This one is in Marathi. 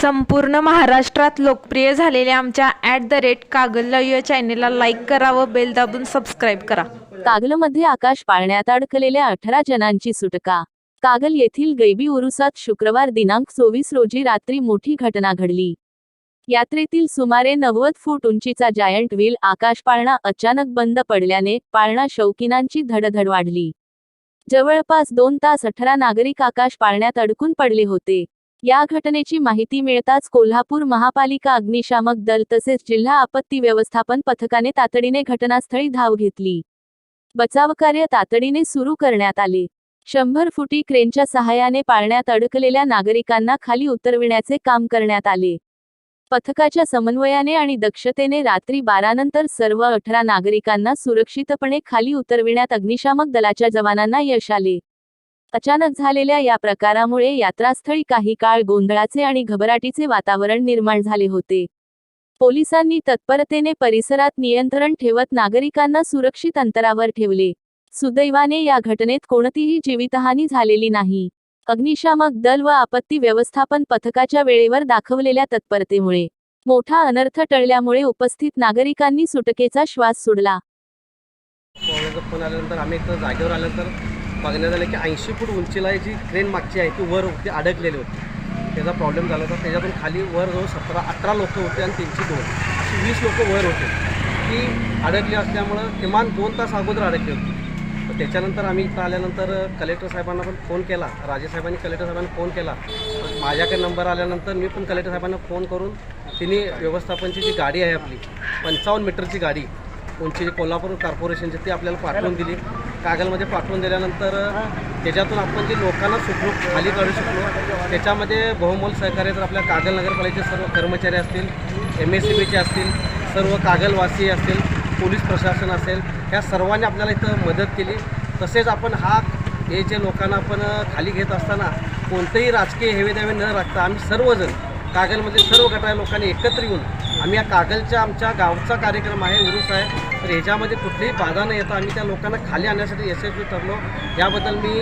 संपूर्ण महाराष्ट्रात लोकप्रिय झालेल्या आमच्या ॲट द रेट कागल या चॅनेलला लाईक करा व बेल दाबून सबस्क्राईब करा. कागलमध्ये आकाश पाळण्यात अडकलेल्या अठरा जणांची सुटका. कागल येथील गैबी उरुसात शुक्रवार दिनांक चोवीस रोजी रात्री मोठी घटना घडली. यात्रेतील सुमारे नव्वद फूट उंचीचा जायंट व्हील आकाश पाळणा अचानक बंद पडल्याने पाळणा शौकीनांची धडधड वाढली. जवळपास दोन तास अठरा नागरिक आकाश पाळण्यात अडकून पडले होते. या घटनेची माहिती मिळताच कोल्हापूर महापालिका अग्निशामक दल तसेच जिल्हा आपत्ती व्यवस्थापन पथकाने तातडीने घटनास्थळी धाव घेतली. बचावकार्य तातडीने सुरू करण्यात आले. शंभर फुटी क्रेनच्या सहाय्याने पाळण्यात अडकलेल्या नागरिकांना खाली उतरविण्याचे काम करण्यात आले. पथकाच्या समन्वयाने आणि दक्षतेने रात्री बारानंतर सर्व अठरा नागरिकांना सुरक्षितपणे खाली उतरविण्यात अग्निशामक दलाच्या जवानांना यश आले. अचानक झालेल्या या प्रकारामुळे यात्रास्थळी काही काळ गोंधळाचे आणि घबराटीचे वातावरण निर्माण झाले होते. पोलिसांनी तत्परतेने परिसरात नियंत्रण ठेवत नागरिकांना सुरक्षित अंतरावर ठेवले. सुदैवाने या घटनेत कोणतीही जीवितहानी झालेली नाही. अग्निशामक दल व आपत्ती व्यवस्थापन पथकाच्या वेळेवर दाखवलेल्या तत्परतेमुळे. मोठा अनर्थ टळल्यामुळे उपस्थित नागरिकांनी सुटकेचा श्वास सोडला. आल्यानंतर आम्ही जागेवर आल्यानंतर बघण्यात आलं की ऐंशी फूट उंचीला जी क्रेन मागची आहे ती वर होती अडकलेली होती. त्याचा प्रॉब्लेम झाला होता. त्याच्यातून खाली वर जवळ सतरा अठरा लोक होते आणि त्यांची दोन. अशी वीस लोक वर होते. ती अडकली असल्यामुळं किमान दोन तास अगोदर अडकली होती. तर त्याच्यानंतर आम्ही इथं आल्यानंतर कलेक्टर साहेबांना पण फोन केला. राजे साहेबांनी कलेक्टर साहेबांना फोन केला. माझ्याकडे नंबर आल्यानंतर मी पण कलेक्टर साहेबांना फोन करून तिने व्यवस्थापनची जी गाडी आहे आपली पंचावन्न मीटरची गाडी उंची कोल्हापूर कॉर्पोरेशनची ती आपल्याला पाठवून दिली. कागलमध्ये पाठवून दिल्यानंतर त्याच्यातून आपण जे लोकांना सुखरूप खाली काढू शकलो. त्याच्यामध्ये बहुमोल सहकार्य तर आपल्या कागल नगरपालिकेचे सर्व कर्मचारी असतील एम एस सी बीचे असतील सर्व कागलवासी असतील पोलीस प्रशासन असेल ह्या सर्वांनी आपल्याला इथं मदत केली. तसेच आपण हा हे जे लोकांना आपण खाली घेत असताना कोणतेही राजकीय हेवेदावे न राखता आम्ही सर्वजण कागलमधील सर्व गटाच्या लोकांनी एकत्र येऊन आम्ही या कागलच्या आमच्या गावचा कार्यक्रम आहे उरूस आहे. तर ह्याच्यामध्ये कुठलीही बाधा न येता आम्ही त्या लोकांना खाली आणण्यासाठी यशस्वी ठरलो. याबद्दल मी